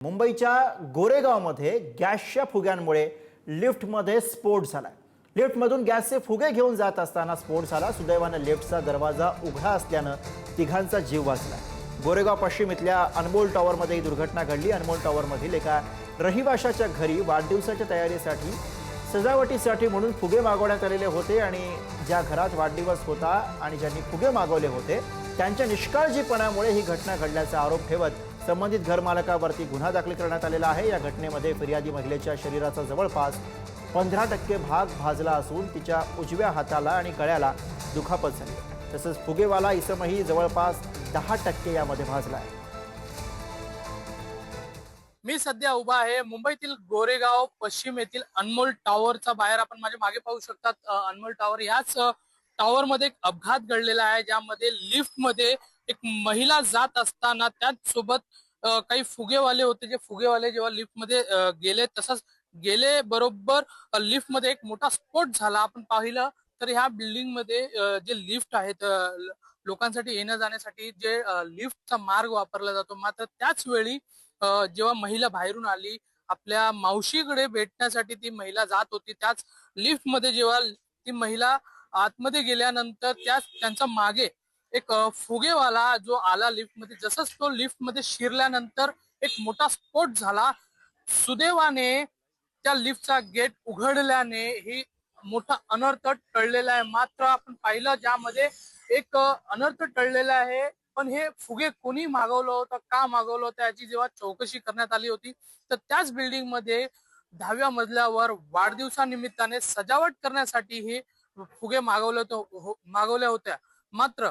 मुंबईच्या गोरेगावमध्ये गॅसच्या फुग्यांमुळे लिफ्टमध्ये स्फोट झाला लिफ्टमधून गॅसचे फुगे घेऊन जात असताना स्फोट झाला. सुदैवानं लिफ्टचा दरवाजा उघडा असल्यानं तिघांचा जीव वाचला गोरेगाव पश्चिम इथल्या अनमोल टॉवरमध्ये ही दुर्घटना घडली. अनमोल टॉवरमधील एका रहिवाशाच्या घरी वाढदिवसाच्या तयारीसाठी सजावटीसाठी म्हणून फुगे मागवण्यात आलेले होते आणि ज्या घरात वाढदिवस होता आणि ज्यांनी फुगे मागवले होते त्यांच्या निष्काळजीपणामुळे ही घटना घडल्याचा आरोप ठेवत संबंधित घरमालकावरती गुन्हा दाखल करण्यात आलेला आहे. या घटनेमध्ये फिर्यादी महिलेच्या शरीराचा जवळपास पंधरा टक्के भाग भाजला असून तिच्या उजव्या हाताला आणि गळ्याला दुखापत झाली. तसंच फुगेवाला इसमही जवळपास दहा टक्के यामध्ये भाजला आहे. मी सध्या उभा आहे. मुंबईतील गोरेगाव पश्चिम येथील अनमोल टॉवरचा बाहेर. आपण माझ्या मागे पाहू शकतात अनमोल टॉवर याच टॉवर मध्ये एक अपघात घडलेला आहे ज्यामध्ये लिफ्टमध्ये एक महिला जात असताना त्याच सोबत काही फुगेवाले होते. जे फुगेवाले जेव्हा लिफ्टमध्ये गेले तसंच गेले बरोबर लिफ्टमध्ये एक मोठा स्फोट झाला. आपण पाहिलं तर ह्या बिल्डिंगमध्ये जे लिफ्ट आहेत लोकांसाठी येण्या जाण्यासाठी जे लिफ्टचा मार्ग वापरला जातो. मात्र त्याच वेळी जेव्हा महिला बाहेरून आली आपल्या मावशीकडे भेटण्यासाठी ती महिला जात होती. त्याच लिफ्टमध्ये जेव्हा ती महिला आतमध्ये गेल्यानंतर त्या त्यांच्या मागे एक फुगेवाला जो आला लिफ्टमध्ये जसंच तो लिफ्टमध्ये शिरल्यानंतर एक मोठा स्फोट झाला. सुदैवाने त्या लिफ्टचा गेट उघडल्याने ही मोठा अनर्थ टळलेला आहे. मात्र आपण पाहिलं ज्यामध्ये एक अनर्थ टळलेला आहे पण हे फुगे कोणी मागवलं होतं का मागवलं होतं याची जेव्हा चौकशी करण्यात आली होती तर त्याच बिल्डिंगमध्ये दहाव्या मजल्यावर वाढदिवसानिमित्ताने सजावट करण्यासाठी हे फुगे मागवले हो- मागवल्या होत्या. मात्र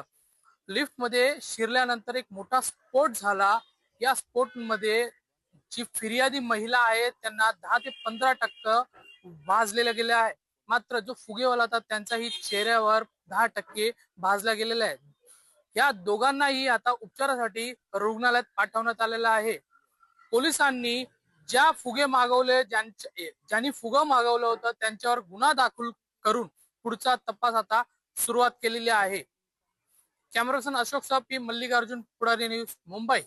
लिफ्टमध्ये शिरल्यानंतर एक मोठा स्फोट झाला. या स्फोटमध्ये जी फिर्यादी महिला आहे त्यांना दहा ते पंधरा टक्के भाजलेलं गेले आहे. मात्र जो फुगेवाला होता त्यांचाही चेहऱ्यावर दहा टक्के भाजला गेलेला आहे या दोघांनाही आता उपचारासाठी रुग्णालयात पाठवण्यात आलेलं आहे. पोलिसांनी ज्या फुगे मागवले ज्यांच्या ज्यांनी फुगं मागवलं होतं त्यांच्यावर गुन्हा दाखल करून पुढचा तपास आता सुरुवात केलेली आहे. कॅमेरासन अशोक साहेब पी मल्लिकार्जुन पुढारी न्यूज मुंबई.